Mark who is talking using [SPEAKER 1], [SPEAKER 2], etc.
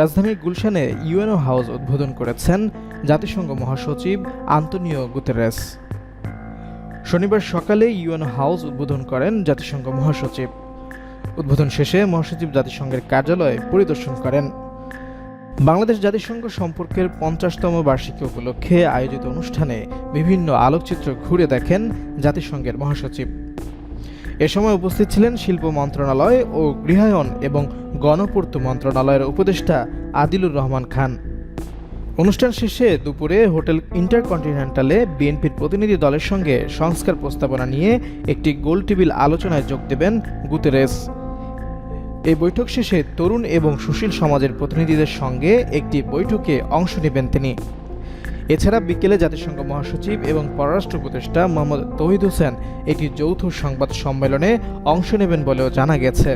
[SPEAKER 1] রাজধানীর গুলশানে UNO house উদ্বোধন করেছেন জাতিসংঘ মহাসচিব আন্তনিও গুতেরেস। শনিবার সকালে ইউএনও হাউস উদ্বোধন করেন জাতিসংঘ মহাসচিব। উদ্বোধন শেষে মহাসচিব জাতিসংঘের কার্যালয় পরিদর্শন করেন। বাংলাদেশ জাতিসংঘ সম্পর্কের পঞ্চাশতম বার্ষিকী উপলক্ষে আয়োজিত অনুষ্ঠানে বিভিন্ন আলোকচিত্র ঘুরে দেখেন জাতিসংঘের মহাসচিব। এ সময় উপস্থিত ছিলেন শিল্প মন্ত্রণালয় ও গৃহায়ন এবং গণপূর্ত মন্ত্রণালয়ের উপদেষ্টা আদিলুর রহমান খান। অনুষ্ঠান শেষে দুপুরে হোটেল ইন্টারকন্টিনেন্টালে বিএনপির প্রতিনিধি দলের সঙ্গে সংস্কার প্রস্তাবনা নিয়ে একটি গোল টেবিল আলোচনায় যোগ দেবেন গুতেরেস। এই বৈঠক শেষে তরুণ এবং সুশীল সমাজের প্রতিনিধিদের সঙ্গে একটি বৈঠকে অংশ নেবেন তিনি। এছাড়া বিকেলে জাতিসংঘ মহাসচিব এবং পররাষ্ট্র উপদেষ্টা মোহাম্মদ তহিদ হোসেন একটি যৌথ সংবাদ সম্মেলনে অংশ নেবেন বলেও জানা গেছে।